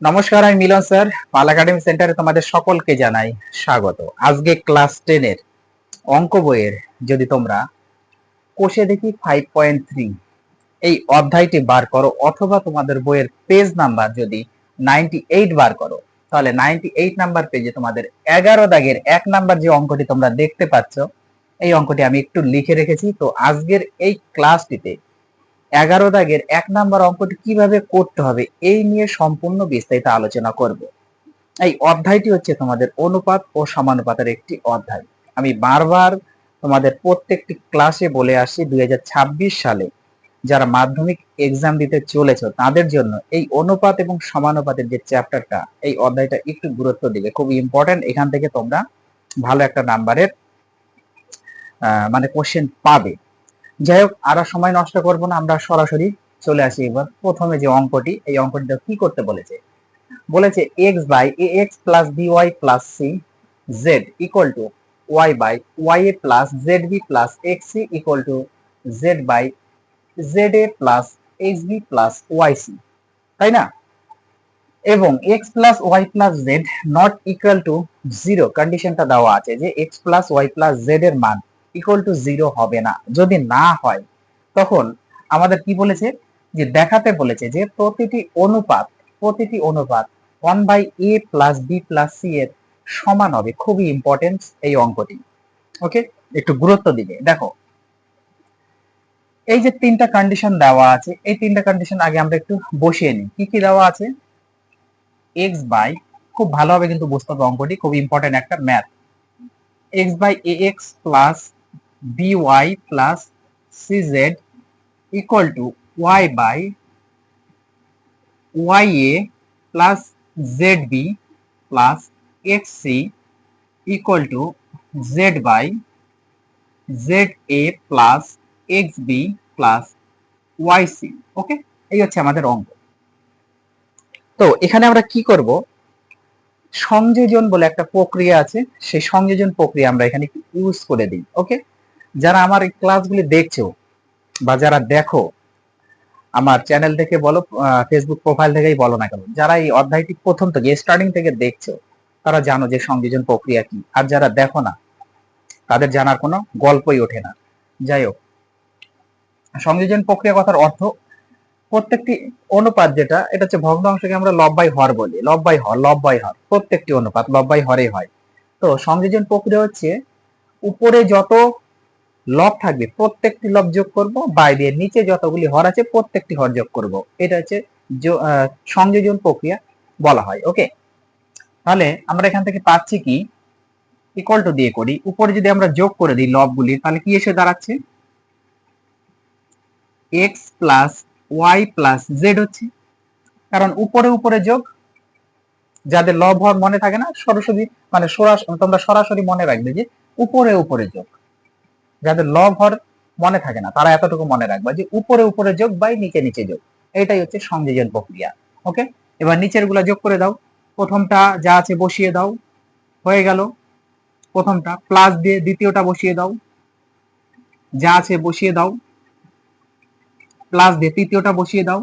নমস্কার, আমি মিলন স্যার। পাল একাডেমি সেন্টারে তোমাদের সকলকে জানাই স্বাগত। আজকে ক্লাস টেনের অঙ্ক বইয়ের যদি তোমরা কোষে দেখি ফাইভ পয়েন্ট থ্রি এই অধ্যায়টি বার করো, অথবা তোমাদের বইয়ের পেজ নাম্বার যদি নাইনটি এইট বার করো, তাহলে নাইনটি এইট নাম্বার পেজে তোমাদের এগারো দাগের এক নাম্বার যে অঙ্কটি তোমরা দেখতে পাচ্ছ, এই অঙ্কটি আমি একটু লিখে রেখেছি। তো আজকের এই ক্লাসটিতে এগারো দাগের এক নাম্বার অঙ্কটি কীভাবে করতে হবে, এই নিয়ে সম্পূর্ণ বিস্তারিত আলোচনা করব। এই অধ্যায়টি হচ্ছে তোমাদের অনুপাত ও সমানুপাতের একটি অধ্যায়। আমি বারবার তোমাদের প্রত্যেকটি ক্লাসে বলে আসছি, দুই সালে যারা মাধ্যমিক এক্সাম দিতে চলেছ, তাদের জন্য এই অনুপাত এবং সমানুপাতের যে চ্যাপ্টারটা এই অধ্যায়টা একটু গুরুত্ব দিবে। খুব ইম্পর্টেন্ট এখান থেকে তোমরা ভালো একটা নাম্বারের মানে কোশ্চেন পাবে। যাই হোক আর সময় নষ্ট করব না, আমরা সরাসরি চলে আসি এবার। প্রথমে যে অঙ্কটি, এই অঙ্কটিতে কি করতে বলেছে? বলেছে x by a x plus b y plus c z equal to y by y a plus z b plus x c equal to z by z a plus H b plus y c তাই না? এবং x plus y plus z not equal to zero কন্ডিশনটা দেওয়া আছে যে x plus y plus z এর মান equal to zero হবে না। যদি না হয়, তখন আমাদের কি বলেছে? যে দেখাতে বলেছে যে প্রতিটি অনুপাত প্রতিটি অনুপাত one by a plus b plus c এর সমান হবে। খুবই ইম্পর্টেন্ট এই অঙ্কটি। ওকে একটু গুরুত্ব দিবে। দেখো, এই যে তিনটা কন্ডিশন দেওয়া আছে, এই তিনটা কন্ডিশন আগে আমরা একটু বসিয়ে নিই। কি কি দেওয়া আছে? এক্স বাই খুব ভালোভাবে কিন্তু বুঝতে হবে অঙ্কটি, খুব ইম্পর্টেন্ট একটা math x by a x plus by plus cz equal to y by ya plus zb plus xc equal to z by za plus xb plus yc okay এই হচ্ছে আমাদের অঙ্ক। তো এখানে আমরা কি করব? সংযোজন বলে একটা প্রক্রিয়া আছে, সেই সংযোজন প্রক্রিয়া আমরা এখানে ইউজ করে দিই ওকে যারা আমার এই ক্লাসগুলি দেখছ বা যারা দেখো, আমার চ্যানেল থেকে বলো ফেসবুক প্রোফাইল থেকেই বলো না কেন, যারা এই অধ্যায়টি প্রথম থেকে স্টার্টিং থেকে দেখছ, তারা জানো যে সংযোজন প্রক্রিয়া কি। আর যারা দেখো না, তাদের জানার কোনো গল্পই ওঠে না। যাই হোক, সংযোজন প্রক্রিয়া কথার অর্থ প্রত্যেকটি অনুপাত যেটা, এটা হচ্ছে ভগ্নাংশকে আমরা লব্বাই হর বলি। লব্বাই হর লব্বাই হর, প্রত্যেকটি অনুপাত লব্বাই হরে হয়। তো সংযোজন প্রক্রিয়া হচ্ছে উপরে যত লব থাকবে, প্রত্যেকটি লব যোগ করব বাইরে নিচে যতগুলি হর আছে প্রত্যেকটি হর যোগ করব। এটা হচ্ছে সংযোজন প্রক্রিয়া বলা হয় ওকে তাহলে আমরা এখান থেকে পাচ্ছি কি? ইকুয়াল টু দিয়ে করি। উপরে যদি আমরা যোগ করে দিই লবগুলি, তাহলে কি এসে দাঁড়াচ্ছে? X plus y plus z হচ্ছে। কারণ উপরে উপরে যোগ, যাদের লব হর মনে থাকে না, সরাসরি মানে সরাসরি তোমরা সরাসরি মনে রাখবে যে উপরে উপরে যোগ। যাদের লব হর মনে থাকে না, তারা এতটুকু মনে রাখবে যে উপরে উপরে যোগ বাই নিচে নিচে যোগ। এটাই হচ্ছে সংযোজন প্রক্রিয়া ওকে এবার নিচেরগুলা যোগ করে দাও। প্রথমটা যা আছে বসিয়ে দাও। হয়ে গেল। প্রথমটা প্লাস দিয়ে দ্বিতীয়টা বসিয়ে দাও। যা আছে বসিয়ে দাও। প্লাস দিয়ে তৃতীয়টা বসিয়ে দাও।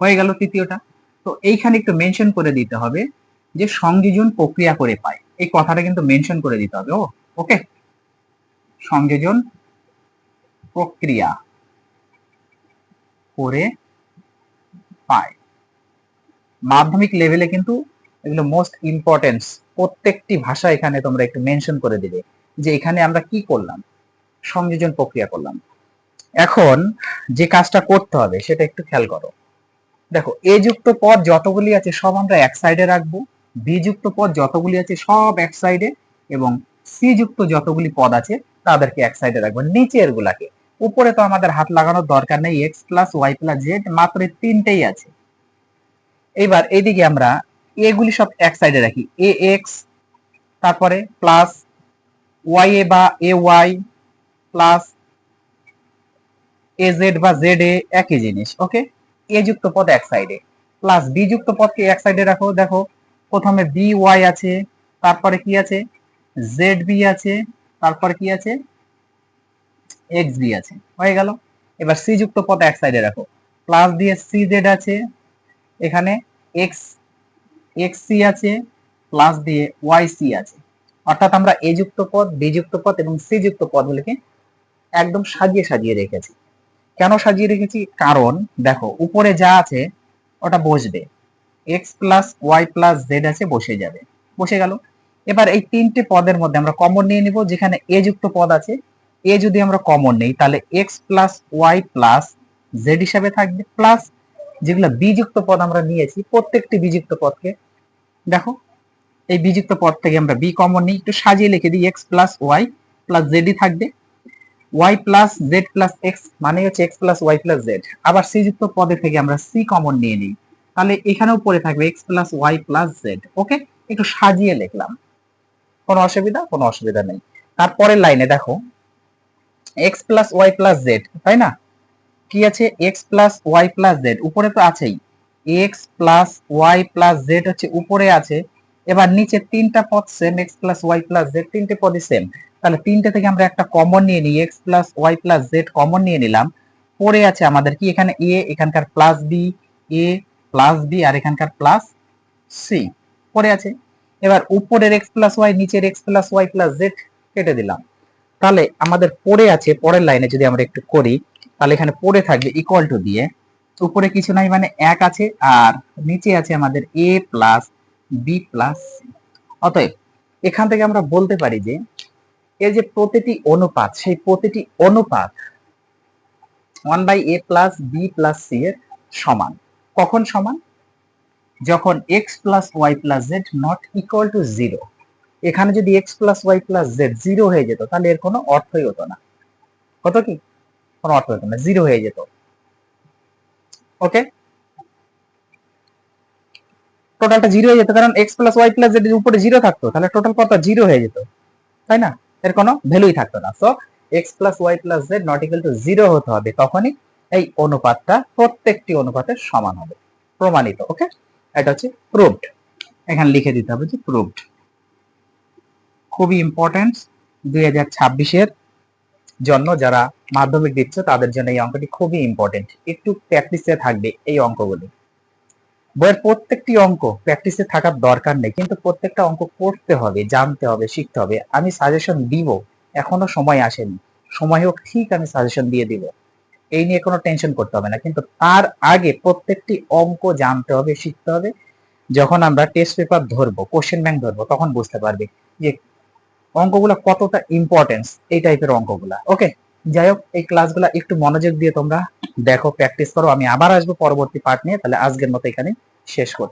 হয়ে গেল তৃতীয়টা। তো এইখানে একটু মেনশন করে দিতে হবে যে সংযোজন প্রক্রিয়া করে পায়। এই কথাটা কিন্তু মেনশন করে দিতে হবে, ও, ওকে? সংযোজন প্রক্রিয়া করে পায়। মাধ্যমিক লেভেলে কিন্তু এগুলো মোস্ট ইম্পর্টেন্স প্রত্যেকটি ভাষা এখানে তোমরা একটু মেনশন করে দিবে যে এখানে আমরা কি করলাম? সংযোজন প্রক্রিয়া করলাম। এখন যে কাজটা করতে হবে সেটা একটু খেয়াল করো। দেখো, এ যুক্ত পদ যতগুলি আছে সব আমরা এক সাইডে রাখব। বি যুক্ত পদ যতগুলি আছে সব এক সাইডে এবং সি যুক্ত যতগুলি পদ আছে তাদেরকে এক সাইডে রাখব। নিচের গুলাকে। উপরে তো আমাদের হাত লাগানোর দরকার নেই x plus y plus z মাত্র তিনটেই আছে। এবার এইদিকে আমরা এগুলি সব এক সাইডে রাখি। এ এক্স তারপরে প্লাস ওয়াই এ বা a y plus a z বা জেড এ একই জিনিস ওকে এ যুক্ত পদ এক সাইডে প্লাস বি যুক্ত পদকে এক সাইডে রাখো, দেখো প্রথমে বি ওয়াই আছে, তারপরে কি আছে? জেড বি আছে, তারপরে কি আছে? এক্স বি আছে। হয়ে গেল। এবার সি যুক্ত পদ এক সাইডে রাখো। প্লাস দিয়ে সি জেড আছে, এখানে এক্স এক্স সি আছে প্লাস দিয়ে ওয়াই সি আছে। অর্থাৎ আমরা এ যুক্ত পদ বি যুক্ত পদ এবং সি যুক্ত পদগুলিকে একদম সাজিয়ে সাজিয়ে রেখেছি। কেন সাজিয়ে রেখেছি? কারণ দেখো, উপরে যা আছে, ওটা বসবে। X plus y plus z আছে, বসে যাবে। বসে গেল। এবার এই তিনটে পদের মধ্যে আমরা কমন নিয়ে নিব, যেখানে এ যুক্ত পদ আছে। এ যদি আমরা কমন নেই, তাহলে x plus y plus z হিসাবে থাকবে। প্লাস যেগুলো বিযুক্ত পদ আমরা নিয়েছি, প্রত্যেকটি বিযুক্ত পদকে। দেখো, এই বিযুক্ত পদ থেকে আমরা বি কমন নিই। একটু সাজিয়ে লিখে দিই এক্স প্লাস ওয়াই প্লাস জেডই থাকবে। Y plus z plus x মানে হচ্ছে x plus y plus z আবার সি যুক্ত পদে থেকে আমরা সি কমন নিয়ে নিই। তাহলে এখানেও পড়ে থাকবে x plus y plus z okay একটু সাজিয়ে লিখলাম। কোনো অসুবিধা? কোনো অসুবিধা নেই। তারপরের লাইনে দেখো। X plus y plus z তাই না? কি আছে? X plus y plus z উপরে তো আছেই। X plus y plus z হচ্ছে উপরে আছে। এবার নিচে তিনটা পদ same x plus y plus z তিনটে পদই সেম তাহলে তিনটে থেকে আমরা একটা কমন নিয়ে নিই। X plus y plus z common নিয়ে নিলাম। পরে আছে আমাদের কি? এখানে এ এখানকার plus b a plus b আর এখানকার প্লাস সি পরে আছে। এবার উপরের এক্স প্লাস ওয়াই নিচের x plus y plus z কেটে দিলাম। তাহলে আমাদের পড়ে আছে, পরের লাইনে যদি আমরা একটু করি, তাহলে এখানে পড়ে থাকবে ইকুয়াল টু দিয়ে। উপরে কিছু নাই মানে এক আছে আর নিচে আছে আমাদের এ প্লাস বি প্লাস অতএব এখান থেকে আমরা বলতে পারি যে, এই যে প্রতিটি অনুপাত, সেই প্রতিটি অনুপাত one by a plus b plus c এর সমান। কখন সমান? যখন x plus y plus z not equal to zero এখানে যদি x plus y plus z zero হয়ে যেত, তাহলে এর কোনো অর্থই হতো না। কত কি? কোনো অর্থ হতো না জিরো হয়ে যেত। ওকে টোটালটা জিরো হয়ে যেত, কারণ x plus y plus z উপরে জিরো থাকতো, তাহলে টোটাল কত? জিরো হয়ে যেত। তাই না? এর কোনো ভ্যালুই থাকতো না। So x plus y plus z not equal to zero হতে হবে তখনই। এই অনুপাতটা প্রত্যেকটি অনুপাতের সমান হবে। প্রমাণিত ওকে এটা হচ্ছে প্রুভড এখানে লিখে দিতে হবে যে প্রুভড খুবই ইম্পর্টেন্ট দুই হাজার ছাব্বিশের জন্য যারা মাধ্যমিক দিচ্ছে, তাদের জন্য এই অঙ্কটি খুবই ইম্পর্টেন্ট একটু প্র্যাকটিসে থাকবে এই অঙ্কগুলি। বইয়ের প্রত্যেকটি অঙ্ক প্র্যাকটিসে থাকার দরকার নেই, কিন্তু প্রত্যেকটা অঙ্ক করতে হবে, জানতে হবে, শিখতে হবে। আমি সাজেশন দিব, এখনও সময় আসেনি। সময় হোক, ঠিক আমি সাজেশন দিয়ে দিব। এই নিয়ে কোনো টেনশন করতে হবে না। কিন্তু তার আগে প্রত্যেকটি অঙ্ক জানতে হবে, শিখতে হবে। যখন আমরা টেস্ট পেপার ধরবো কোশ্চেন ব্যাংক ধরবো, তখন বুঝতে পারবে যে অঙ্কগুলো কতটা ইম্পর্টেন্স এই টাইপের অঙ্কগুলা। ওকে যাই হোক, এই ক্লাসগুলো একটু মনোযোগ দিয়ে তোমরা দেখো প্র্যাকটিস করো। আমি আবার আসব পরবর্তী পার্ট নিয়ে। তাহলে আজকের মতো এখানে শেষ করছি।